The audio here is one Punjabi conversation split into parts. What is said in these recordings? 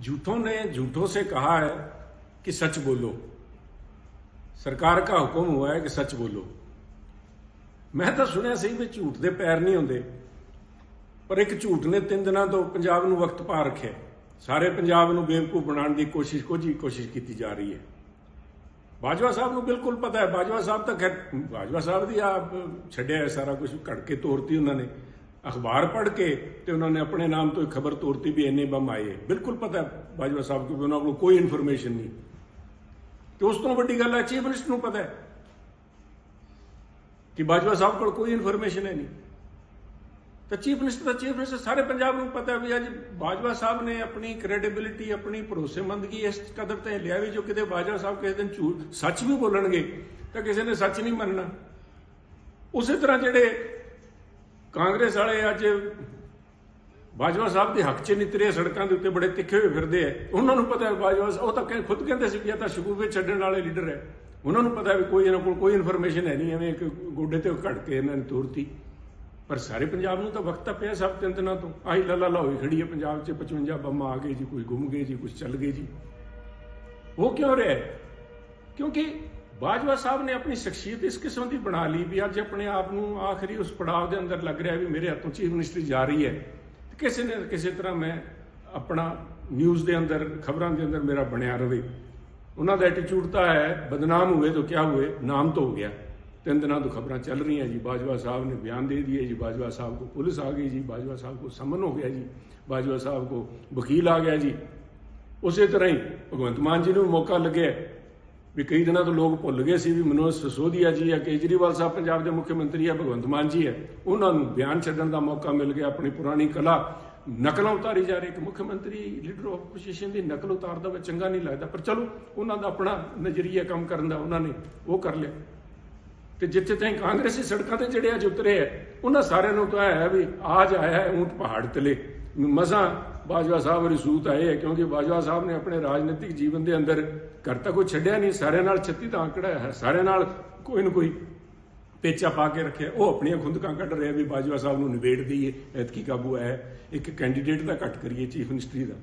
झूठों ने झूठों से कहा है कि सच बोलो ਸਰਕਾਰ ਦਾ ਹੁਕਮ हुआ है कि सच बोलो ਮੈਂ ਤਾਂ ਸੁਣਿਆ ਸੀ ਵੀ ਝੂਠ ਦੇ ਪੈਰ ਨਹੀਂ ਹੁੰਦੇ ਪਰ ਇੱਕ ਝੂਠ ਨੇ ਤਿੰਨ ਦਿਨਾਂ ਤੋਂ ਪੰਜਾਬ ਨੂੰ ਵਕਤ ਪਾ ਰੱਖਿਆ ਸਾਰੇ ਪੰਜਾਬ ਨੂੰ ਬੇਵਕੂਫ ਬਣਾਉਣ ਦੀ ਕੋਸ਼ਿਸ਼ ਕੋਜੀ ਕੋਸ਼ਿਸ਼ ਕੀਤੀ ਜਾ ਰਹੀ ਹੈ ਬਾਜਵਾ ਸਾਹਿਬ ਨੂੰ ਬਿਲਕੁਲ ਪਤਾ ਹੈ ਬਾਜਵਾ ਸਾਹਿਬ ਤਾਂ ਖੈਰ ਬਾਜਵਾ ਸਾਹਿਬ ਦੀ ਆਪ ਛੱਡਿਆ ਹੈ ਸਾਰਾ ਕੁਝ ਕੱਢ ਕੇ ਤੋਰਤੀ ਉਹਨਾਂ ਨੇ ਅਖਬਾਰ ਪੜ੍ਹ ਕੇ ਤੇ ਉਹਨਾਂ ਨੇ ਆਪਣੇ ਨਾਮ ਤੋਂ ਇੱਕ ਖਬਰ ਤੋਰਤੀ ਵੀ ਇੰਨੇ ਬੰਮ ਆਏ। ਬਿਲਕੁਲ ਪਤਾ ਬਾਜਵਾ ਸਾਹਿਬ ਨੂੰ ਉਹਨਾਂ ਕੋਲ ਕੋਈ ਇਨਫੋਰਮੇਸ਼ਨ ਨਹੀਂ। ਤੇ ਉਸ ਤੋਂ ਵੱਡੀ ਗੱਲ ਹੈ ਚੀਫ ਮਿਨਿਸਟਰ ਨੂੰ ਪਤਾ ਹੈ ਕਿ ਬਾਜਵਾ ਸਾਹਿਬ ਕੋਲ ਕੋਈ ਇਨਫੋਰਮੇਸ਼ਨ ਹੈ ਨਹੀਂ। ਤਾਂ ਚੀਫ ਮਿਨਿਸਟਰ ਦਾ ਚੀਫ ਮਿਨਿਸਟਰ ਸਾਰੇ ਪੰਜਾਬ ਨੂੰ ਪਤਾ ਵੀ ਅੱਜ ਬਾਜਵਾ ਸਾਹਿਬ ਨੇ ਆਪਣੀ ਕ੍ਰੈਡੀਬਿਲਿਟੀ ਆਪਣੀ ਭਰੋਸੇਮੰਦਗੀ ਇਸ ਕਦਰ ਤੇ ਲਿਆ ਵੀ ਜੋ ਕਿਤੇ ਬਾਜਵਾ ਸਾਹਿਬ ਕਿਸੇ ਦਿਨ ਝੂਠ, ਸੱਚ ਵੀ ਬੋਲਣਗੇ ਤਾਂ ਕਿਸੇ ਨੇ ਸੱਚ ਨਹੀਂ ਮੰਨਣਾ। ਉਸੇ ਤਰ੍ਹਾਂ ਜਿਹੜੇ ਕਾਂਗਰਸ ਵਾਲੇ ਅੱਜ ਬਾਜਵਾ ਸਾਹਿਬ ਦੇ ਹੱਕ 'ਚ ਨਿਤਰੇ ਸੜਕਾਂ ਦੇ ਉੱਤੇ ਬੜੇ ਤਿੱਖੇ ਹੋਏ ਫਿਰਦੇ ਆ। ਉਹਨਾਂ ਨੂੰ ਪਤਾ ਹੈ ਬਾਜਵਾ ਸਾਹਿਬ- ਉਹ ਤਾਂ ਕਹਿ- ਖੁਦ ਕਹਿੰਦੇ ਸੀ ਕਿ ਇਹ ਤਾਂ ਸ਼ਗੂਫੇ ਛੱਡਣ ਵਾਲੇ ਲੀਡਰ ਹੈ। ਉਹਨਾਂ ਨੂੰ ਪਤਾ ਵੀ ਕੋਈ ਇਹਨਾਂ ਕੋਲ ਕੋਈ ਇਨਫੋਰਮੇਸ਼ਨ ਹੈ ਨਹੀਂ, ਐਵੇਂ ਇੱਕ ਗੋਡੇ ਤੇ ਘੜ ਕੇ ਇਹਨਾਂ ਨੇ ਤੋਰਤੀ। ਪਰ ਸਾਰੇ ਪੰਜਾਬ ਨੂੰ ਤਾਂ ਵਕਤ ਤਾਂ ਪਿਆ ਸਭ ਤਿੰਨ ਦਿਨਾਂ ਤੋਂ। ਆਹੀ ਲੱਲਾ ਲਾ ਹੋਈ ਖੜੀ ਹੈ ਪੰਜਾਬ 'ਚ 55 ਬੰਮ ਆ ਗਏ ਜੀ, ਕੋਈ ਗੁੰਮ ਗਏ ਜੀ ਕੁਝ ਚੱਲ ਗਏ ਜੀ। ਉਹ ਕਿਉਂ ਰਿਹਾ ਕਿਉਂਕਿ ਬਾਜਵਾ ਸਾਹਿਬ ਨੇ ਆਪਣੀ ਸ਼ਖਸੀਅਤ ਇਸ ਕਿਸਮ ਦੀ ਬਣਾ ਲਈ ਵੀ ਅੱਜ ਆਪਣੇ ਆਪ ਨੂੰ ਆਖਰੀ ਉਸ ਪੜਾਅ ਦੇ ਅੰਦਰ ਲੱਗ ਰਿਹਾ ਵੀ ਮੇਰੇ ਹੱਥੋਂ ਚੀਫ ਮਿਨਿਸਟਰੀ ਜਾ ਰਹੀ ਹੈ। ਕਿਸੇ ਨੇ ਕਿਸੇ ਤਰ੍ਹਾਂ ਮੈਂ ਆਪਣਾ ਨਿਊਜ਼ ਦੇ ਅੰਦਰ, ਖਬਰਾਂ ਦੇ ਅੰਦਰ ਮੇਰਾ ਬਣਿਆ ਰਹੇ ਉਹਨਾਂ ਦਾ ਐਟੀਟਿਊਡ ਤਾਂ ਹੈ, ਬਦਨਾਮ ਹੋਵੇ ਤਾਂ ਕਿਆ ਹੋਏ, ਨਾਮ ਤਾਂ ਹੋ ਗਿਆ। ਤਿੰਨ ਦਿਨਾਂ ਤੋਂ ਖਬਰਾਂ ਚੱਲ ਰਹੀਆਂ ਜੀ, ਬਾਜਵਾ ਸਾਹਿਬ ਨੇ ਬਿਆਨ ਦੇ ਦਿਏ ਜੀ, ਬਾਜਵਾ ਸਾਹਿਬ ਕੋ ਪੁਲਿਸ ਆ ਗਈ ਜੀ, ਬਾਜਵਾ ਸਾਹਿਬ ਕੋ ਸਮਨ ਹੋ ਗਿਆ ਜੀ, ਬਾਜਵਾ ਸਾਹਿਬ ਕੋ ਵਕੀਲ ਆ ਗਿਆ ਜੀ। ਉਸੇ ਤਰ੍ਹਾਂ ਹੀ ਭਗਵੰਤ ਮਾਨ ਜੀ ਨੂੰ ਮੌਕਾ ਲੱਗਿਆ। ਵੀ ਕਈ ਦਿਨਾਂ ਤੋਂ ਲੋਕ ਭੁੱਲ ਗਏ ਸੀ ਵੀ ਮਨੋਜ ਸਸੋਦੀਆ ਜੀ ਆ ਕੇਜਰੀਵਾਲ ਸਾਹਿਬ ਪੰਜਾਬ ਦੇ ਮੁੱਖ ਮੰਤਰੀ ਆ ਭਗਵੰਤ ਮਾਨ ਜੀ ਹੈ। ਉਹਨਾਂ ਨੂੰ ਬਿਆਨ ਛੱਡਣ ਦਾ ਮੌਕਾ ਮਿਲ ਗਿਆ, ਆਪਣੀ ਪੁਰਾਣੀ ਕਲਾ ਨਕਲਾਂ ਉਤਾਰੀ ਜਾ ਰਹੀ ਇੱਕ ਮੁੱਖ ਮੰਤਰੀ ਲੀਡਰ ਆਫ ਆਪੋਜੀਸ਼ਨ ਦੀ ਨਕਲ ਉਤਾਰਦਾ ਵਾ ਚੰਗਾ ਨਹੀਂ ਲੱਗਦਾ। ਪਰ ਚਲੋ, ਉਹਨਾਂ ਦਾ ਆਪਣਾ ਨਜ਼ਰੀਆ ਕੰਮ ਕਰਨ ਦਾ ਉਹਨਾਂ ਨੇ ਉਹ ਕਰ ਲਿਆ। ਤੇ ਜਿੱਥੇ ਤਾਈਂ ਕਾਂਗਰਸੀ ਸੜਕਾਂ ਤੇ ਜਿਹੜੇ ਅੱਜ ਉਤਰੇ ਹੈ, ਉਹਨਾਂ ਸਾਰਿਆਂ ਨੂੰ ਤਾਂ ਹੈ ਵੀ ਆਜ ਆਇਆ ਹੈ ਊਂਟ ਪਹਾੜ ਤਲੇ। ਮਸਾਂ ਬਾਜਵਾ ਸਾਹਿਬ ਰਿਸੂਤ ਆਏ ਹੈ, ਕਿਉਂਕਿ ਬਾਜਵਾ ਸਾਹਿਬ ਨੇ ਆਪਣੇ ਰਾਜਨੀਤਿਕ ਜੀਵਨ ਦੇ ਅੰਦਰ ਘਰ ਤਾਂ ਕੋਈ ਛੱਡਿਆ ਨਹੀਂ, ਸਾਰਿਆਂ ਨਾਲ 36 ਤਾਂ ਆંકੜਾ ਹੈ, ਸਾਰਿਆਂ ਨਾਲ ਕੋਈ ਨਾ ਕੋਈ ਪੇਚਾ ਪਾ ਕੇ ਰੱਖਿਆ। ਉਹ ਆਪਣੀਆਂ ਖੁੰਦਕਾਂ ਕੱਢ ਰਿਹਾ ਵੀ ਬਾਜਵਾ ਸਾਹਿਬ ਨੂੰ ਨਿਬੇੜ ਦਈਏ, ਐਤਕੀ ਕਾਬੂ ਆਇਆ ਇੱਕ ਕੈਂਡੀਡੇਟ ਦਾ ਘੱਟ ਕਰੀਏ ਚੀਫ ਮਿਨਿਸਟਰੀ ਦਾ।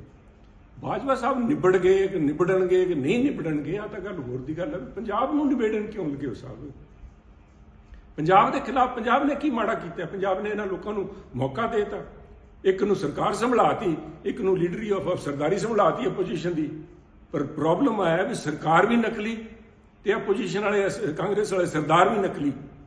ਬਾਜਵਾ ਸਾਹਿਬ ਨਿਬੜ ਗਏ ਕਿ ਨਿਬੜਨਗੇ ਕਿ ਨਹੀਂ ਨਿਬੜਨਗੇ ਆ ਤਾਂ ਗੱਲ ਹੋਰ ਦੀ ਗੱਲ ਹੈ ਵੀ ਪੰਜਾਬ ਨੂੰ ਨਿਬੇੜਨ ਕਿਉਂ ਲੱਗੇ ਹੋ ਸਾਹਿਬ? ਪੰਜਾਬ ਦੇ ਖਿਲਾਫ ਪੰਜਾਬ ਨੇ ਕੀ ਮਾੜਾ ਕੀਤਾ? ਪੰਜਾਬ ਨੇ ਇਹਨਾਂ ਲੋਕਾਂ ਨੂੰ ਮੌਕਾ ਦੇਤਾ। ਇੱਕ ਨੂੰ ਸਰਕਾਰ ਸੰਭਲਾਤੀ, ਇੱਕ ਨੂੰ ਲੀਡਰੀ ਆਫ ਸਰਦਾਰੀ ਸੰਭਲਾਤੀ ਆਪੋਜੀਸ਼ਨ ਦੀ। ਪਰ ਪ੍ਰੋਬਲਮ ਆਇਆ ਵੀ ਸਰਕਾਰ ਵੀ ਨਕਲੀ ਤੇ ਆਪੋਜੀਸ਼ਨ ਵਾਲੇ, ਕਾਂਗਰਸ ਵਾਲੇ ਸਰਦਾਰ ਵੀ ਨਕਲੀ।